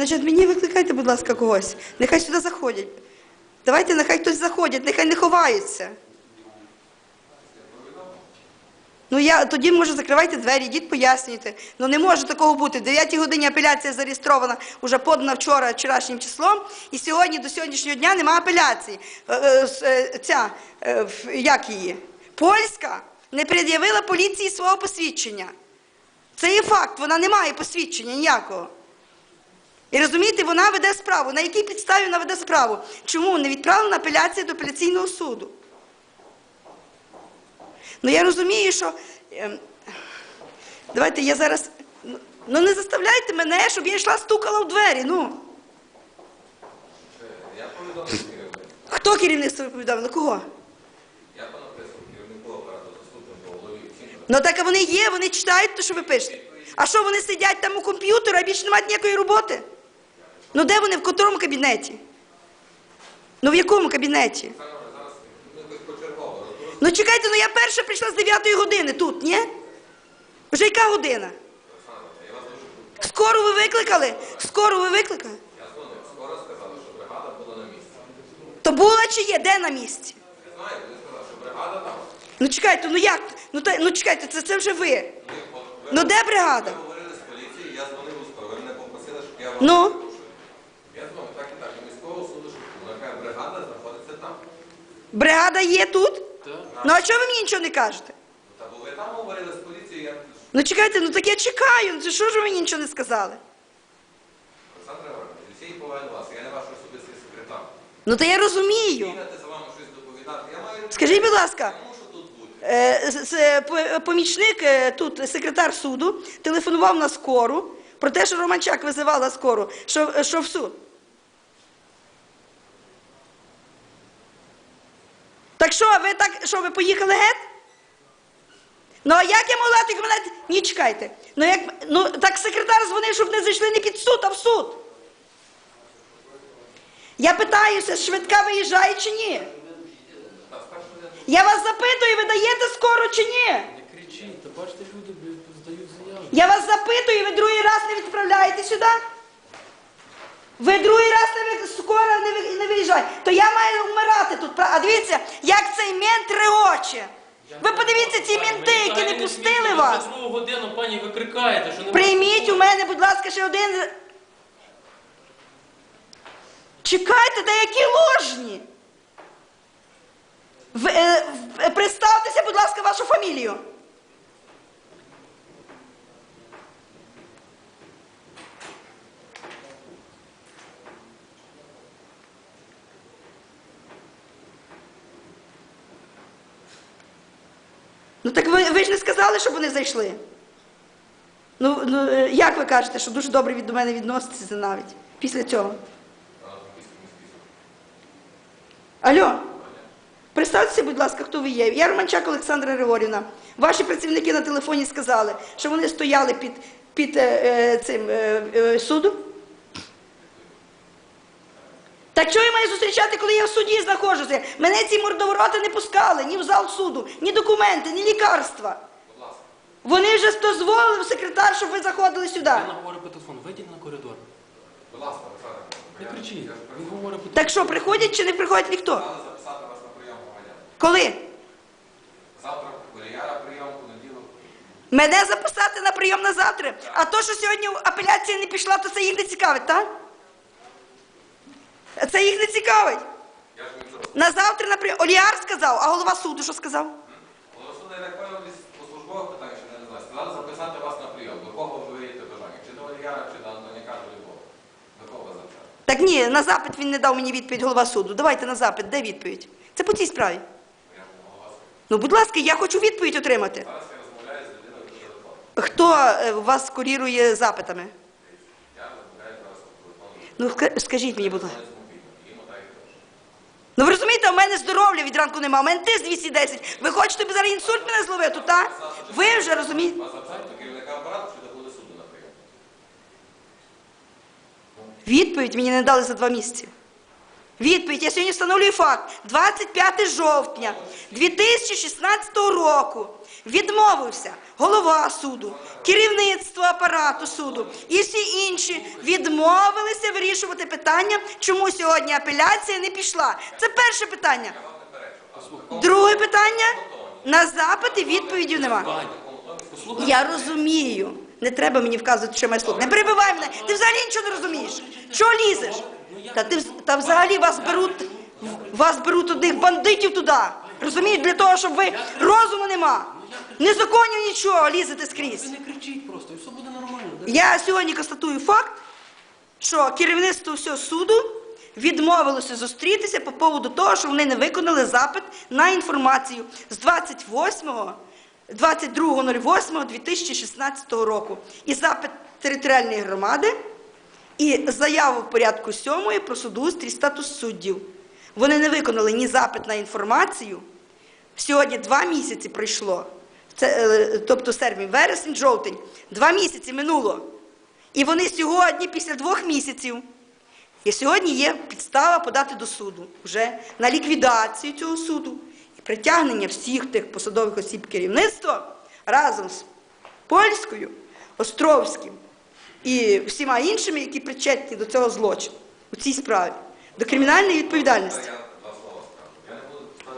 Значить, мені викликайте, будь ласка, когось. Нехай сюди заходять. Давайте, нехай хтось заходять, нехай не ховаються. Ну я тоді може закривайте двері, йдіть пояснюйте. Ну не може такого бути. В 9 годині апеляція зареєстрована, уже подана вчора вчорашнім числом, і сьогодні до сьогоднішнього дня немає апеляції. Е, е, е, Ця як її? Польська не пред'явила поліції свого посвідчення. Це є факт, вона не має посвідчення ніякого. І розумієте, вона веде справу. На якій підставі вона веде справу? Чому не відправлена апеляція до апеляційного суду? Ну я розумію, що. ем, давайте я зараз. ну, Ну не заставляйте мене, щоб я йшла стукала в двері. Ну. Я повідомив керівник. Хто керівництво? На кого? Я понаписав керівнику апарату, заступнику голові. Ну так а вони є, вони читають те, що ви пишете. А що вони сидять там у комп'ютері, а більше не мають ніякої роботи? Ну де вони? В котрому кабінеті? Ну в якому кабінеті? Ну чекайте, ну я перша прийшла з 9 години тут, ні? Вже яка година? Скоро ви викликали? Скоро ви викликали? я дзвонив. Скоро сказали, що бригада була на місці. То була чи є? Де на місці? Я знаю, вони сказали, що бригада там. Ну чекайте, ну як? Ну, та, ну чекайте, це, це вже ви. Ми, ви, Ну де бригада? ви говорили з поліцією, я дзвонив у скору. Ви мене попросили, щоб я вам Ну? порушив. Я дзвонив так і так. До міського суду, що нехай бригада знаходиться там. Бригада є тут? Ну а чого ви мені нічого не кажете? Та бо ви там говорили з поліцією, я Ну чекайте, ну так я чекаю. Ну це що ж ви мені нічого не сказали? Олександр всієї поваги до вас, я не ваш особистий секретар. Ну то я розумію. Бігати за вами щось доповідати. Я маю Скажіть, будь ласка, Я мушу тут бути. е, з- з- по- помічник е, тут, секретар суду, телефонував на скору про те, що Романчак визивала скору, що, е, що в суд. Так що, ви так, що ви поїхали геть? Ну а як я могла так мене? Ні, чекайте. Ну як ну так секретар дзвонив, щоб не зайшли не під суд, а в суд. Я питаюся, швидка виїжджає чи ні? Я вас запитую, ви даєте скоро чи ні? Не кричіть, та бачите, люди здають заяву. Я вас запитую, ви другий раз не відправляєте сюди? Ви другий раз не ви- скоро не, ви- не виїжджаєте. То я маю вмирати тут. А дивіться, як цей мент регоче. Ви подивіться, ці менти, які не пустили вас. Годину, пані, ви крикаєте, що не Прийміть у мене, будь ласка, ще один. Чекайте, та які ложні. Е, в- е, представтеся, будь ласка, вашу фамілію. Ну так ви, ви ж не сказали, щоб вони зайшли. Ну, ну е, як ви кажете, що дуже добре від мене відноситеся навіть після цього? Алло, представтеся, будь ласка, хто ви є. Я Романчак Олександра Григорівна. Ваші працівники на телефоні сказали, що вони стояли під, під е, е, цим е, е, судом. Так що я маю зустрічати, коли я в суді знаходжуся? Мене ці мордовороти не пускали ні в зал суду, ні документи, ні лікарства. Будь ласка. Вони вже дозволили секретар, щоб ви заходили сюди. Я говорю по телефону, вийдіть на коридор. Будь ласка, Олександр. Не кричіть, він говорить по телефону. Так що, приходять чи не приходять ніхто? Сказали записати вас на прийом громадян. Коли? Завтра Валіяра прийом, понеділок. Мене записати на прийом на завтра. А то, що сьогодні апеляція не пішла, то це їх не цікавить, так? Це їх не цікавить. На завтра на прийом. Оліар сказав, а голова суду що сказав? Голова суду, я так десь по службових питаннях, ще не знаю. Сказали записати вас на прийом. До кого ви виїдете бажання? Чи до Валіяра, чи до Антоніка, до любого. До кого записати? Так ні, на запит він не дав мені відповідь голова суду. Давайте на запит, де відповідь? Це по цій справі. Я голова суду. Ну, будь ласка, я хочу відповідь отримати. Зараз я розмовляю з людиною по телефону. Хто е, вас курірує запитами? Я розмовляю зараз по телефону. Ну, ска- скажіть мені, будь ласка. З мобільного. Їм отак і теж. Ну ви розумієте, у мене здоров'я від ранку нема, у мене тиск 210. Ви хочете б зараз інсульт мене зловити, так? Ви вже розумієте? Відповідь мені не дали за два місяці. Відповідь, я сьогодні встановлюю факт. 25 жовтня 2016 року відмовився голова суду, керівництво апарату суду і всі інші відмовилися вирішувати питання, чому сьогодні апеляція не пішла. Це перше питання. Друге питання на запити відповідів нема. Я розумію. Не треба мені вказувати, що має слухати. Не перебивай мене. Ти взагалі нічого не розумієш. Чого лізеш? Та ти та взагалі вас беруть вас беруть одних бандитів туди. Розумієш, для того, щоб ви розуму нема. Не законів нічого, лізете скрізь. Ви не кричіть просто, і все буде нормально. Я сьогодні констатую факт, що керівництво всього суду відмовилося зустрітися по поводу того, що вони не виконали запит на інформацію з 28 22.08.2016 року. І запит територіальної громади, і заяву порядку 7 про судоустрій статус суддів. Вони не виконали ні запит на інформацію. Сьогодні два місяці пройшло. Це, е, тобто серпень, вересень, жовтень. Два місяці минуло. І вони сьогодні, після двох місяців, і сьогодні є підстава подати до суду вже на ліквідацію цього суду і притягнення всіх тих посадових осіб керівництва разом з Польською, Островським і всіма іншими, які причетні до цього злочину у цій справі, до кримінальної відповідальності.